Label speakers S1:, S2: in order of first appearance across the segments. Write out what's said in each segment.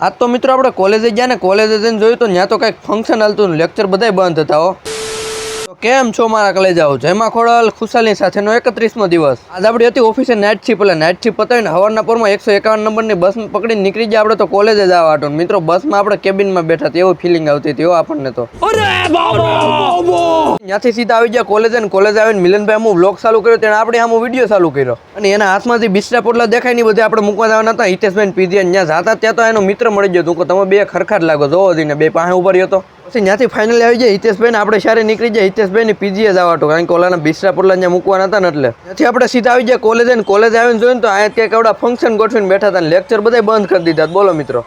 S1: આજ તો મિત્રો આપણે કોલેજે ગયા ને કોલેજે જઈને જોયું તો ત્યાં તો કંઈક ફંક્શન હાલતું લેક્ચર બધાય બંધ હતા હો. તો કેમ છો મારા કલેજાઓ? જયમાં ખોડલ, ખુશાલી સાથેનો એકત્રીસમો દિવસ. આજ આપણી હતી ઓફિસે નાઇટ શિપ એટલે નાઇટ શિપ પતાવીને હવારના પોરમાં એકસો એકાવન નંબરની બસ પકડીને નીકળી ગયા આપણે તો કોલેજે જવા હતો. મિત્રો બસમાં આપણે કેબિનમાં બેઠા હતા, એવું ફિલિંગ આવતી હતી હો આપણને તો. ત્યાંથી સીધા આવી ગયા કોલેજ અને કોલેજ આવીને મિલનભાઈ અમુક બ્લોગ ચાલુ કર્યો તેને આપણે આમ વીડિયો ચાલુ કર્યો. અને એના હાથમાંથી બિસ્ટા પોટલા દેખાય નહીં બધે આપણે મૂકવા જવાના હતા, હિતેશભાઈ પીધી ત્યાં જતા, ત્યાં તો એનો મિત્ર મળી ગયો. કે તમે બે ખરખા જ લાગો જોવો દઈને બે પાસે ઊભા રહ્યો હતો પછી ત્યાંથી ફાઇનલી આવી જાય હિતેશભાઈ ને આપણે સારી નીકળી જાય હિતેશભાઈ ને પીજીએ જવા હતો કારણ કે ઓલાના બિસ્ટા પોટલા ત્યાં મૂકવાના હતા ને એટલે. ત્યાંથી આપણે સીધા આવી જાય કોલેજ અને કોલેજ આવીને જોયું તો અહીંયા ક્યાંક આવડા ફંક્શન ગોઠવીને બેઠા હતા લેક્ચર બધા બંધ કરી દીધા. બોલો મિત્રો.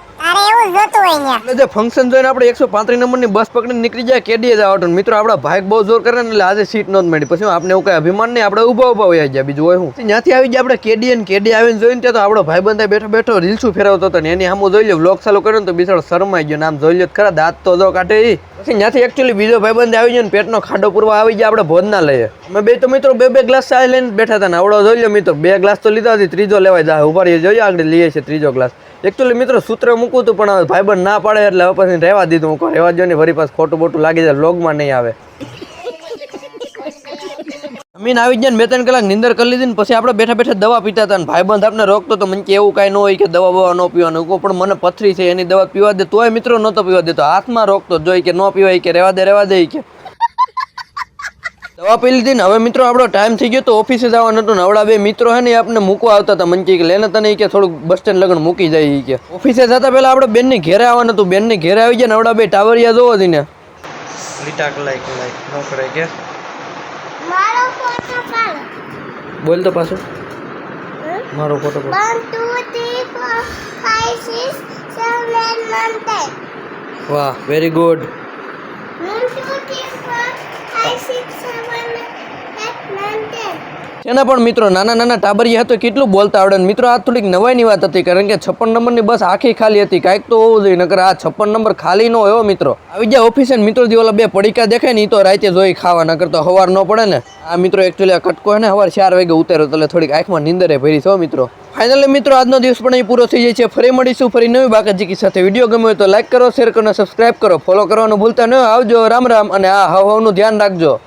S2: તારે એવું જ જોતું હોય ન્યા
S1: એટલે ફંક્શન જોઈને આપણે એકસો પાંત્રીસ નંબરની બસ પકડીને નીકળી જાય કેડીએ જ હતો મિત્રો, આપણા ભાઈ બહુ જોર કરે ને એટલે આજે સીટ નોંધ મળી. પછી આપણે એવું કઈ અભિમાન નહીં, આપણે ઊભા ઊભા હોય જાય બીજું હોય હું ત્યાંથી આવી જાય આપણે કેડીએ ને કેડી આવીને જોઈને ત્યાં તો આપણો ભાઈ બંધ બેઠો બેઠો રીલ્સું ફેરવતો હતો ને? એની સામું જોઈ લો વ્લોગ ચાલુ કર્યો ને તો બિચારો શરમાઈ ગયો નામ જોઈ લો ખરા, દાંત તો જો કાઢે. પછી ત્યાંથી એકચ્યુઅલી બીજો ભાઈ બંધ આવી ગયો ને, પેટનો ખાડો પૂરવા આવી ગયા, આપણે ભોજના લઈએ. અમે બે તો મિત્રો બે બે ગ્લાસ ચાય લઈને બેઠા હતા ને, આવડો જોઈ લો મિત્રો, બે ગ્લાસ તો લીધા હતી ત્રીજો લેવાય જાય, ઊભા રહીએ, જોઈએ આગળ લઈએ છીએ ત્રીજો ગ્લાસ. એકચ્યુઅલી મિત્રો સૂત્ર મૂકું હતું, પણ ભાઈબંધ ના પાડે એટલે હવે પછી રહેવા દીધું, હું રહેવા જો ને ફરી પાછું ખોટું બોટું લાગી જાય લોગમાં નહીં આવે. અમીન આવી ગયા બે ત્રણ કલાક નિંદર કરી લીધી ને પછી આપણે બેઠા બેઠા દવા પીતા હતા ભાઈબંધ આપણે રોકતો તો મને કે એવું કાંઈ ન હોય કે દવા બવા ન પીવાનું. કહું, પણ મને પથરી છે એની દવા પીવા દે. તોય મિત્રો નહોતો પીવા દેતો. હાથમાં રોકતો જોઈ કે ન પીવાય કે રહેવા દે રહેવા દે કે. દવા પી લીધી ને હવે મિત્રો આપણો ટાઈમ થઈ ગયો તો ઓફિસે જવાનું હતું ને આવડા બે મિત્રો હે ને આપણને મૂકવા આવતા હતા. મને કે લેને તને કે થોડુંક બસ સ્ટેન્ડ લગન મૂકી જાય કે. ઓફિસે જતા પહેલાં આપણે બેનની ઘેરે આવવાનું હતું. બેનની ઘેરે આવી ગયા ને આવડા બે ટાવરિયા જોવો હતી ને લીટા ન કરે કે
S2: મારો ફોટો પાડ
S1: બોલ તો પાછો. મારો ફોટો
S2: ટેન
S1: વાહ very good
S2: one two three four five six seven eight nine
S1: એના પણ મિત્રો નાના નાના ટાબરિયા હતો, કેટલું બોલતા આવડે મિત્રો, આ થોડીક નવાઈની વાત હતી, કારણ કે છપ્પન નંબરની બસ આખી ખાલી હતી, કાંઈક તો હોવું જોઈએ, નકર આ છપ્પન નંબર ખાલી ન હોય મિત્રો. આવી ગયા ઓફિસે મિત્રો ઓલા બે પડીકા દેખાય ને એ તો રાતે જોઈ ખાવા, નકર તો હવાર ન પડે ને. આ મિત્રો એકચ્યુઅલી આ કટકો હે ને, હવાર ચાર વાગે ઉતાર્યો એટલે થોડીક આંખમાં નીંદરે ભરી છો મિત્રો. ફાઇનલી મિત્રો, આજનો દિવસ પણ અહીં પૂરો થઈ જાય છે. ફરી મળીશું, ફરી નવી બાકાજીકી સાથે. વીડિયો ગમ્યો હોય તો લાઈક કરો શેર કરો સબસ્ક્રાઇબ કરો. ફોલો કરવાનું ભૂલતા ન આવજો, રામ રામ અને આ હવાનું ધ્યાન રાખજો.